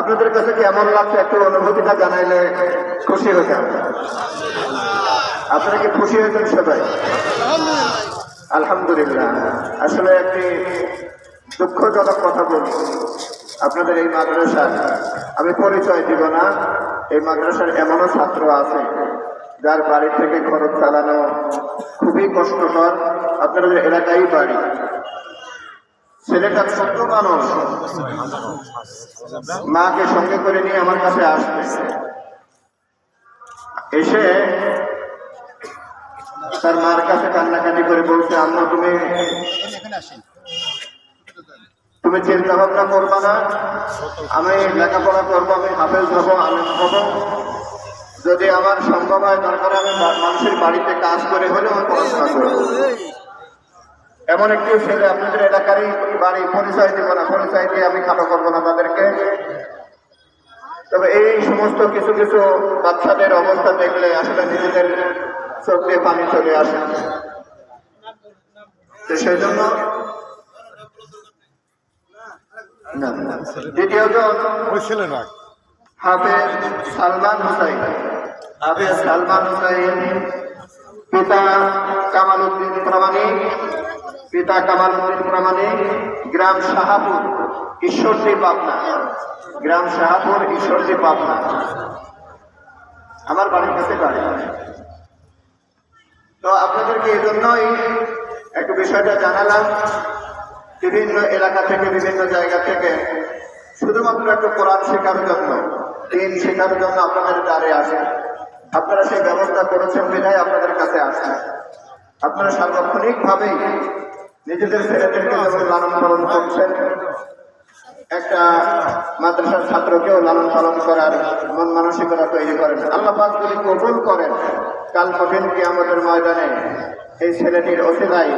আপনাদের কাছে কেমন লাগছে? একটু অনুভূতিটা জানাইলে খুশি হতাম আপনারা কি খুশি হয়েছেন সবাই? আলহামদুলিল্লাহ। আসলে একটি দুঃখজনক কথা বলি। আপনাদের এই মাদ্রাসার, আমি পরিচয় দিব না, এই মাদ্রাসার এমনও ছাত্র আছে, যার বাড়ি থেকে খরচ চালানো খুবই কষ্টকর। আপনাদের এলাকায় বাড়ি। ছেলেটা ছোট্ট মানুষ। মাকে সঙ্গে করে নিয়ে আমার কাছে আসবে। এসে তার মার কাছে কান্নাকাটি করে বলছে, আম্মা, তুমি তুমি চিন্তা ভাবনা করবা না। আমি লেখাপড়া করব, আমি হাফেজ হব, আলেম হব। যদি আমার সম্ভব হয়, দরকার আমি মানুষের বাড়িতে কাজ করে হলেও আমি পড়াশোনা করব। এমন একটি ছেলে আপনাদের এলাকারই বাড়ি পরিচয় দিব না পরিচয় দিয়ে আমি খাটো করব না তাদেরকে। তবে এই সমস্ত কিছু কিছু বাচ্চাদের অবস্থা দেখলে আসলে নিজেদের চোখ দিয়ে পানি চলে আসে। সেই জন্য। দ্বিতীয়ত হাফেজ সালমান হুসাইন। হাফেজ সালমান হুসাইন পিতা কামাল উদ্দিন প্রামাণিক। পিতা কামাল উদ্দিন প্রামাণিক গ্রাম শাহাপুর, ঈশ্বরদী পাবনা। গ্রাম শাহাপুর, ঈশ্বরদী পাবনা। আমার বাড়ির কাছে বাড়ি। তো আপনাদেরকে এই জন্যই একটু বিষয়টা জানালাম। বিভিন্ন এলাকা থেকে, বিভিন্ন জায়গা থেকে। শুধুমাত্র একটু কোরআন শেখার জন্য, দিন শেখার জন্য আপনাদের দ্বারে আসে। আপনারা সেই ব্যবস্থা করেছেন বিধায় আপনাদের কাছে আসেন আপনারা সার্বক্ষণিক ভাবেই নিজেদের ছেলেদেরকে লালন পালন করছেন, একটা মাদ্রাসার ছাত্রকেও লালন পালন করার মন মানসিকতা তৈরি করেন। আল্লাহ পাক যদি কবুল করেন, কাল কঠিন কি আমাদের ময়দানে এই ছেলেটির অসিলায়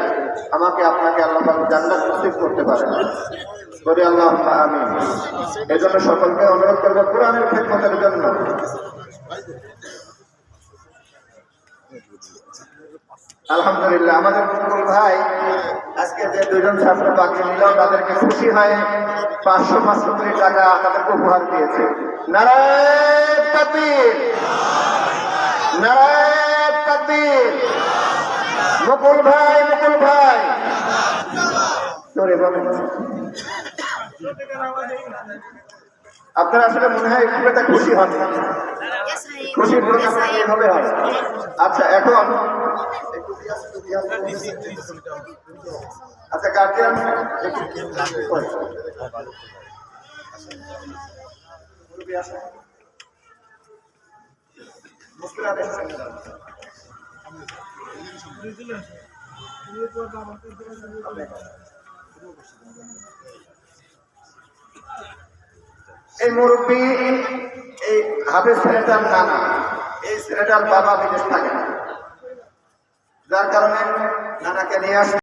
আমাকে, আপনাকে আল্লাহ পাক জান্নাত করতে পারেন। বলি আল্লাহ আমি এই জন্য সকলকে অনুরোধ করব কোরআনের খেদমতের জন্য। আলহামদুলিল্লাহ, আমাদের ভাই আজকে যে দুজন ছাত্র বাকি নিল তাদেরকে খুশি হয়ে পাঁচশো পাঁচশো কোটি টাকা তাদেরকে উপহার দিয়েছে। নারায়ণ তাকবীর! নারায়ণ তাকবীর! মুকুল ভাই মুকুল ভাই! বলেন। আপনারা আসলে মনে হয় খুব একটা খুশি হন। খুশি প্রকাশ এইভাবে হয়। আচ্ছা এখন আচ্ছা গার্জিয়ান এই মুরব্বী এই হাফেজ ছেলেটার নানা এই ছেলেটার বাবা বিদেশ থাকে না। যার কারণে নানাকে নিয়ে আসে